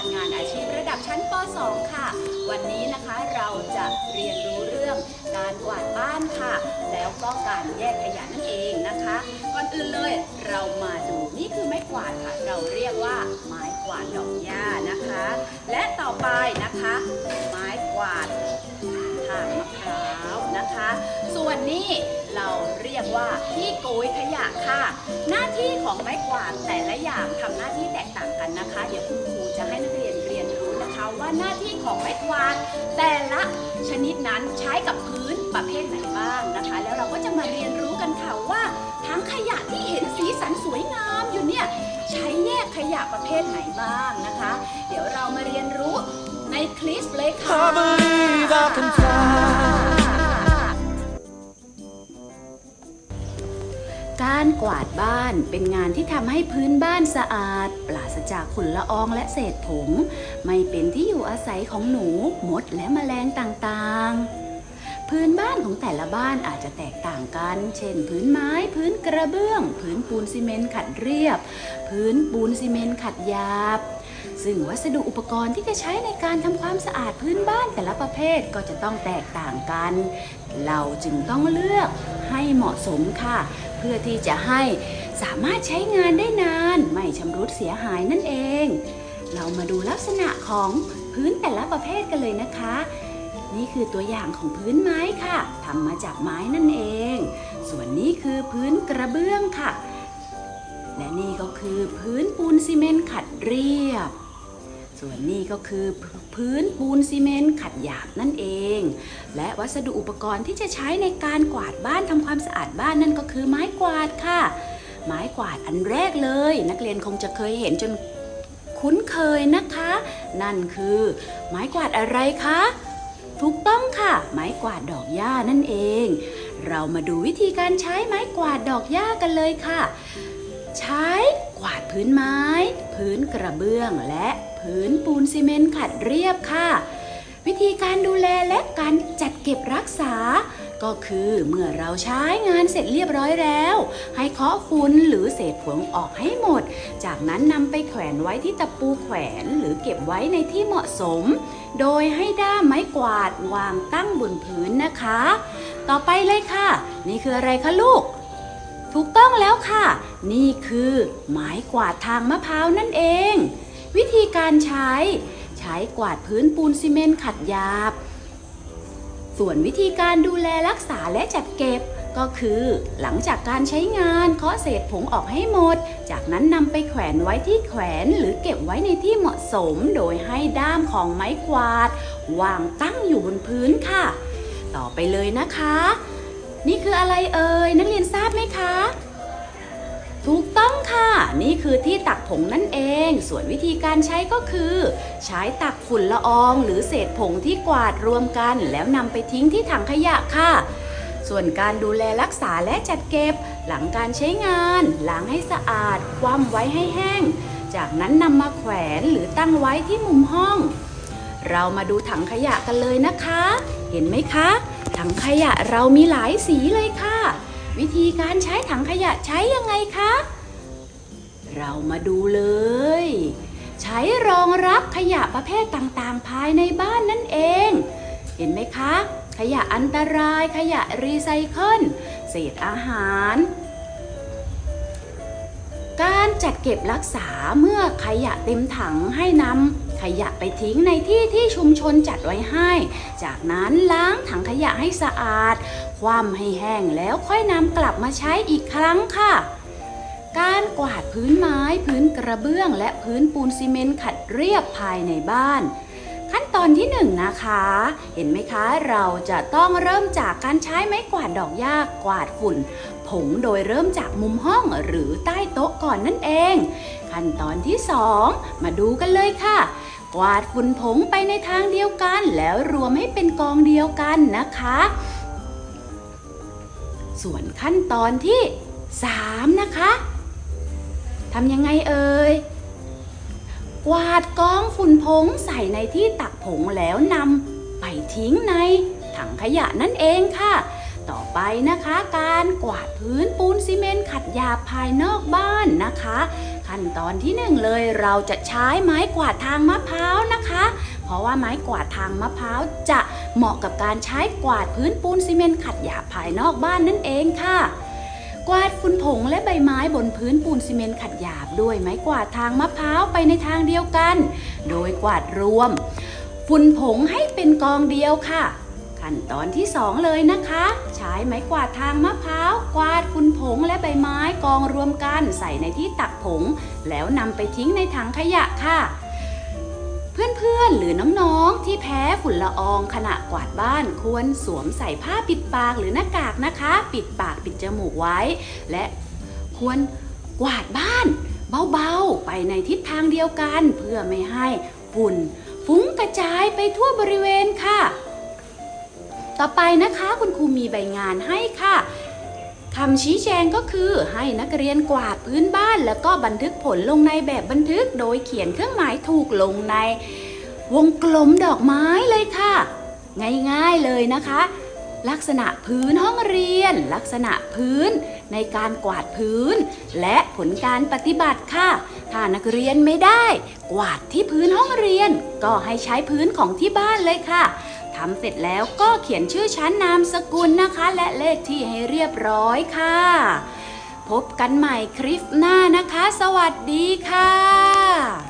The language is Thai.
การงานอาชีพระดับชั้นป .2 ค่ะ วันนี้นะคะเราจะเรียนรู้เรื่องการกวาดบ้านค่ะ แล้วก็การแยกขยะนั่นเองนะคะ ก่อนอื่นเลยเรามาดูนี่คือไม้กวาดค่ะ เราเรียกว่าไม้กวาดดอกหญ้านะคะ และต่อไปนะคะ ไม้กวาดทางมะพร้าวนะคะ ส่วนนี้เราเรียกว่าที่โกยขยะค่ะ หน้าที่ของไม้กวาดแต่ละอย่างทำหน้าที่แตกต่างกันนะคะ เดี๋ยวคุณ จะให้นักเรียนเรียนรู้นะคะว่าหน้าที่ของไม้กวาดแต่ละชนิดนั้นใช้กับพื้นประเภทไหนบ้างนะคะ แล้วเราก็จะมาเรียนรู้กันค่ะว่าทั้งขยะที่เห็นสีสันสวยงามอยู่เนี่ยใช้แยกขยะประเภทไหนบ้างนะคะ เดี๋ยวเรามาเรียนรู้ในคลิปเลยค่ะ การกวาดบ้านเป็นงานที่ทำให้พื้นบ้านสะอาด ปราศจากฝุ่นละอองและเศษผง ไม่เป็นที่อยู่อาศัยของหนู มดและแมลงต่างๆ พื้นบ้านของแต่ละบ้านอาจจะแตกต่างกัน เช่น พื้นไม้ พื้นกระเบื้อง พื้นปูนซีเมนต์ขัดเรียบ พื้นปูนซีเมนต์ขัดหยาบ ซึ่งวัสดุอุปกรณ์ที่จะใช้ในการทำความสะอาดพื้นบ้านแต่ละประเภทก็จะต้องแตกต่างกัน เราจึงต้องเลือกให้เหมาะสมค่ะ เพื่อที่จะให้สามารถใช้งานได้นาน ไม่ชำรุดเสียหายนั่นเอง เรามาดูลักษณะของพื้นแต่ละประเภทกันเลยนะคะ นี่คือตัวอย่างของพื้นไม้ค่ะทำมาจากไม้นั่นเอง ส่วนนี้คือพื้นกระเบื้องค่ะ และนี่ก็คือพื้นปูนซีเมนต์ขัดเรียบ ส่วนนี้ก็คือพื้นปูนซีเมนต์ขัดหยาบนั่นเอง และวัสดุอุปกรณ์ที่จะใช้ในการกวาดบ้านทำความสะอาดบ้านนั่นก็คือไม้กวาดค่ะ ไม้กวาดอันแรกเลย นักเรียนคงจะเคยเห็นจนคุ้นเคยนะคะ นั่นคือ ไม้กวาดอะไรคะถูกต้องค่ะ ไม้กวาดดอกหญ้านั่นเอง เรามาดูวิธีการใช้ไม้กวาดดอกหญ้ากันเลยค่ะ ใช้กวาดพื้นไม้ พื้นกระเบื้องและพื้นปูนซีเมนต์ขัดเรียบค่ะ วิธีการดูแลและการจัดเก็บรักษา ก็คือเมื่อเราใช้งานเสร็จเรียบร้อยแล้ว ให้เคาะฝุ่นหรือเศษผงออกให้หมด จากนั้นนำไปแขวนไว้ที่ตะปูแขวนหรือเก็บไว้ในที่เหมาะสม โดยให้ด้ามไม้กวาดวางตั้งบนพื้นนะคะ ต่อไปเลยค่ะ นี่คืออะไรคะลูก ถูกต้องแล้วค่ะ นี่คือไม้กวาดทางมะพร้าวนั่นเอง วิธีการใช้ ใช้กวาดพื้นปูนซีเมนต์ขัดหยาบ ส่วนวิธีการดูแลรักษาและจัดเก็บก็คือหลังจากการใช้งานเคาะเศษผงออกให้หมด จากนั้นนำไปแขวนไว้ที่แขวนหรือเก็บไว้ในที่เหมาะสม โดยให้ด้ามของไม้กวาด วางตั้งอยู่บนพื้นค่ะ ต่อไปเลยนะคะ นี่คืออะไรเอ่ยนักเรียนทราบไหมคะ ถูกต้องค่ะ นี่คือที่ตักผงนั่นเอง ส่วนวิธีการใช้ก็คือ ใช้ตักฝุ่นละอองหรือเศษผงที่กวาดรวมกัน แล้วนำไปทิ้งที่ถังขยะค่ะส่วนการดูแลรักษาและจัดเก็บ หลังการใช้งานล้างให้สะอาด คว่ำไว้ให้แห้ง จากนั้นนำมาแขวนหรือตั้งไว้ที่มุมห้อง เรามาดูถังขยะกันเลยนะคะ เห็นไหมคะ ถังขยะเรามีหลายสีเลยค่ะ วิธีการใช้ถังขยะใช้ยังไงคะ เรามาดูเลย ใช้รองรับขยะประเภทต่างๆ ภายในบ้านนั่นเอง เห็นไหมคะ ขยะอันตรายขยะรีไซเคิลเศษอาหาร การจัดเก็บรักษาเมื่อขยะเต็มถังให้นำ ขยะไปทิ้งในที่ที่ชุมชนจัดไว้ให้ จากนั้นล้างถังขยะให้สะอาด คว่ำให้แห้งแล้วค่อยนำกลับมาใช้อีกครั้งค่ะการกวาดพื้นไม้ พื้นกระเบื้อง และพื้นปูนซีเมนต์ขัดเรียบภายในบ้าน ขั้นตอนที่1นงนะคะ เห็นไหมคะเราจะต้องเริ่มจากการใช้ไม้กวาดดอกหญ้ากวาดฝุ่น ผงโดยเริ่มจากมุมห้องหรือใต้โต๊ะก่อนนั่นเอง ขั้นตอนที่ 2 มาดูกันเลยค่ะ กวาดฝุ่นผงไปในทางเดียวกันแล้วรวมให้เป็นกองเดียวกันนะคะ ส่วนขั้นตอนที่ 3 นะคะทำยังไงเอ่ยกวาดกองฝุ่นผงใส่ในที่ตักผงแล้วนำไปทิ้งในถังขยะนั่นเองค่ะ ต่อไปนะคะ การกวาดพื้น ขัดหยาบภายนอกบ้านนะคะ ขั้นตอนที่หนึ่งเลยเราจะใช้ไม้กวาดทางมะพร้าวนะคะ เพราะว่าไม้กวาดทางมะพร้าวจะเหมาะกับการใช้กวาดพื้นปูนซีเมนต์ขัดหยาบภายนอกบ้านนั่นเองค่ะกวาดฝุ่นผงและใบไม้บนพื้นปูนซีเมนต์ขัดหยาบด้วยไม้กวาดทางมะพร้าวไปในทางเดียวกัน โดยกวาดรวม ฝุ่นผงให้เป็นกองเดียวค่ะ ขั้นตอนที่ 2 เลยนะคะ ใช้ไม้กวาดทางมะพร้าว กวาดฝุ่นผงและใบไม้กองรวมกันใส่ในที่ตักผง แล้วนำไปทิ้งในถังขยะค่ะ เพื่อนๆหรือน้องๆที่แพ้ฝุ่นละอองขณะกวาดบ้านควรสวมใส่ผ้าปิดปากหรือหน้ากากนะคะ ปิดปากปิดจมูกไว้ และควรกวาดบ้านเบาๆ ไปในทิศทางเดียวกัน เพื่อไม่ให้ฝุ่นฟุ้งกระจายไปทั่วบริเวณค่ะ ต่อไปนะคะคุณครูมีใบงานให้ค่ะคำชี้แจงก็คือให้นักเรียนกวาดพื้นบ้าน แล้วก็บันทึกผลลงในแบบบันทึก โดยเขียนเครื่องหมายถูกลงใน วงกลมดอกไม้เลยค่ะ ง่ายๆเลยนะคะ ลักษณะพื้นห้องเรียน ลักษณะพื้นในการกวาดพื้น และผลการปฏิบัติค่ะ ถ้านักเรียนไม่ได้ กวาดที่พื้นห้องเรียน ก็ให้ใช้พื้นของที่บ้านเลยค่ะ ทำเสร็จแล้วก็เขียนชื่อชั้นนามสกุลนะคะ และเลขที่ให้เรียบร้อยค่ะ พบกันใหม่คลิปหน้านะคะ สวัสดีค่ะ